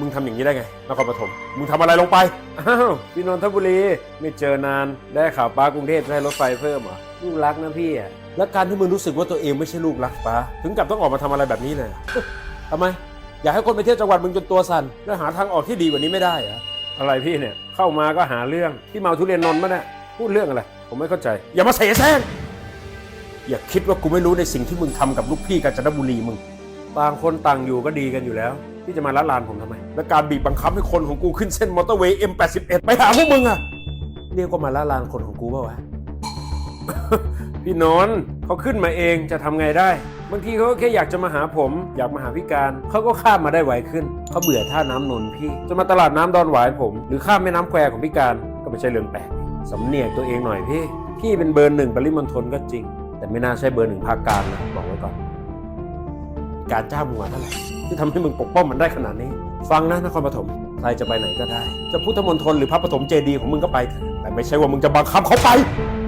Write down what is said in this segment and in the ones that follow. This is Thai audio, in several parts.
มึงทำอย่างนี้ได้ไงนครปฐมมึงทำอะไรลงไปอ้าวพี่นนทบุรีไม่เจอนานได้ข่าวป้ากรุงเทพจะให้รถไฟเพิ่มเหรอลูกรักนะพี่อะแล้วการที่มึงรู้สึกว่าตัวเองไม่ใช่ลูกรักป้าถึงกับต้องออกมาทำอะไรแบบนี้เลยทำไม อยากให้คนไปเที่ยวจังหวัดมึงจนตัวสั่นแล้วหาทางออกที่ดีกว่านี้ไม่ได้เหรออะไรพี่เนี่ยเข้ามาก็หาเรื่องพี่เมาทุเรียนนนท์มาเนี่ยพูดเรื่องอะไร ผมไม่เข้าใจ อย่ามาเสแสร้งอย่าคิดว่ากูไม่รู้ในสิ่งที่มึงทำกับลูกพี่กาญจนบุรีมึง ต่างคนต่างอยู่ก็ดีกันอยู่แล้ว พี่จะมาละลานผมทำไม และการบีบบังคับให้คนของกูขึ้นเส้นมอเตอร์เวย์ M81 ไปหาพวกมึงอะเรียกว่ามาละลานคนของกูเปล่าวะ พี่นนท์เขาขึ้นมาเองจะทำไงได้ บางทีเขาก็แค่อยากจะมาหาผม อยากมาหาพี่การเขาก็ข้ามมาได้ไวขึ้นเขาเบื่อท่าน้ำนนท์พี่จะมาตลาดน้ำดอนหวายผม หรือข้ามแม่น้ำแควของพี่การก็ไม่ใช่เรื่องแปลกสำเนียกตัวเองหน่อยพี่พี่เป็นเบอร์หนึ่งปริมณฑลก็จริง แต่ไม่น่าใช่เบอร์หนึ่งภาคกลางนะบอกไว้ก่อน การจ้างมึงมาเท่าไหร่ที่ทำให้มึงปกป้องมันได้ขนาดนี้ ฟังนะนครปฐมใครจะไปไหนก็ได้ จะพุทธมณฑลหรือพระปฐมเจดีย์ของมึงก็ไป แต่ไม่ใช่ว่ามึงจะบังคับเขาไป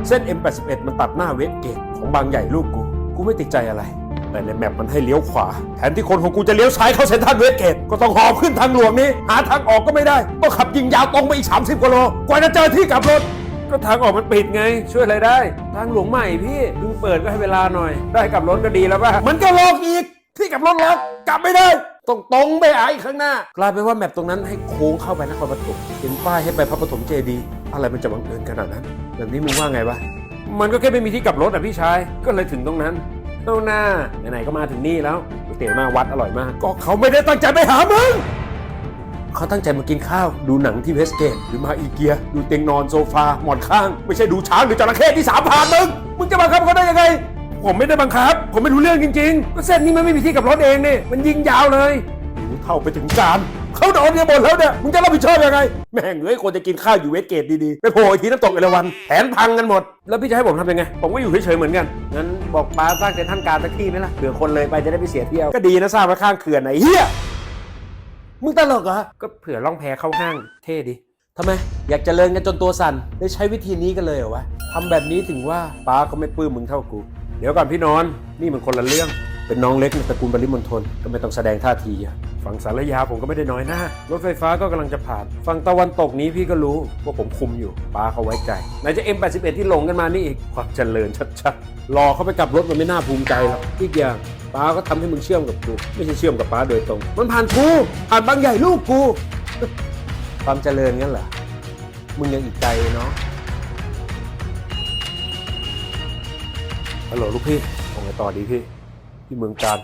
เส้น M81 มันตัดหน้าเวสเกตของบางใหญ่ลูกกู กูไม่ติดใจอะไร แต่ในแมปมันให้เลี้ยวขวา แทนที่คนของกูจะเลี้ยวซ้ายเข้าเซ็นทรัลเวสเกตก็ต้องหอบขึ้นทางหลวงนี้ หาทางออกก็ไม่ได้ต้องขับยิงยาวตรงไปอีก 30กิโล กว่าจะเจอที่กลับรถก็ทางออกมันปิดไง ช่วยอะไรได้ ทางหลวงใหม่พี่เพิ่งเปิดก็ให้เวลาหน่อย ได้กลับรถก็ดีแล้วป่ะมันก็ลอกอีก ที่กลับรถแล็อกลับไม่ได้ต้องตรงไปหาอีกข้างหน้ากลายเป็นว่าแมปตรงนั้นให้โค้งเข้าไปนครปฐมเห็นป้ายให้ไปพระปฐมเจดีย์อะไรมันจะบังเอิญขนาดนั้น แบบนี้มึงว่าไงวะมันก็แค่ไม่มีที่กลับรถอะพี่ชายก็เลยถึงตรงนั้นเอาหน้าไหนๆก็มาถึงนี่แล้วก๋วยเตี๋ยวหน้าวัดอร่อยมาก ก็เขาไม่ได้ตั้งใจไปหามึงเขาตั้งใจมากินข้าว ดูหนังที่เวสเกตหรือมาอีเกีย ดูเตียงนอนโซฟาหมอนข้าง ไม่ใช่ดูช้างหรือจระเข้ที่สามพานมึงมึงจะบังคับเขาได้ยังไง ผมไม่ได้บังคับ ผมไม่รู้เรื่องจริงๆก็เส้นนี้มันไม่มีที่กลับรถเองนี่มันยิงยาวเลยรู้เท่าไปถึงการเขาโดนเนี่ยหมดแล้วเนี่ยมึงจะรับผิดชอบยังไง แม่งเอ้ยคนจะกินข้าวอยู่เวสเกตดีๆไปโผล่อีกทีน้ำตกเอราวันแผนพังกันหมด แล้วพี่จะให้ผมทำยังไง ผมก็อยู่เฉยๆเหมือนกันงั้นบอกป้าสร้างเซ็นทรัลการสักที่ไหมล่ะเผื่อคนเลยไปจะได้ไปเสียเที่ยวก็ดีนะสร้างไว้ข้างเขื่อนไหนเฮียมึงตลกเหรอก็เผื่อล่องแพเข้าห้างเท่ดิทำไม อยากจเจริญกันจนตัวสั่นได้ใช้วิธีนี้กันเลยเหรอวะทำแบบนี้ถึงว่าป้าเขาไม่ปลื้มมึงเท่ากู เดี๋ยวก่อนพี่นอนนี่มันคนละเรื่อง เป็นน้องเล็กในตระกูลบริมณฑลก็ไม่ต้องแสดงท่าทีอะฝั่งสารยาผมก็ไม่ได้น้อยหน้ารถไฟฟ้าก็กำลังจะผ่านฝั่งตะวันตกนี้พี่ก็รู้ว่าผมคุมอยู่ป้าเขาไว้ใจไหนจะ M81 ที่หลงกันมานี่อีกความเจริญชัดๆรอเขาไปกลับรถมันไม่น่าภูมิใจหรอกอีกอย่างป้าก็ทำให้มึงเชื่อมกับกู ไม่ใช่เชื่อมกับป้าโดยตรง มันผ่านกูผ่านบางใหญ่ลูกกู ความเจริญงั้นเหรอมึงยังอีกไกลเนาะ ฮัลโหลลูกพี่เอาไงต่อดีพี่ ที่เมืองการ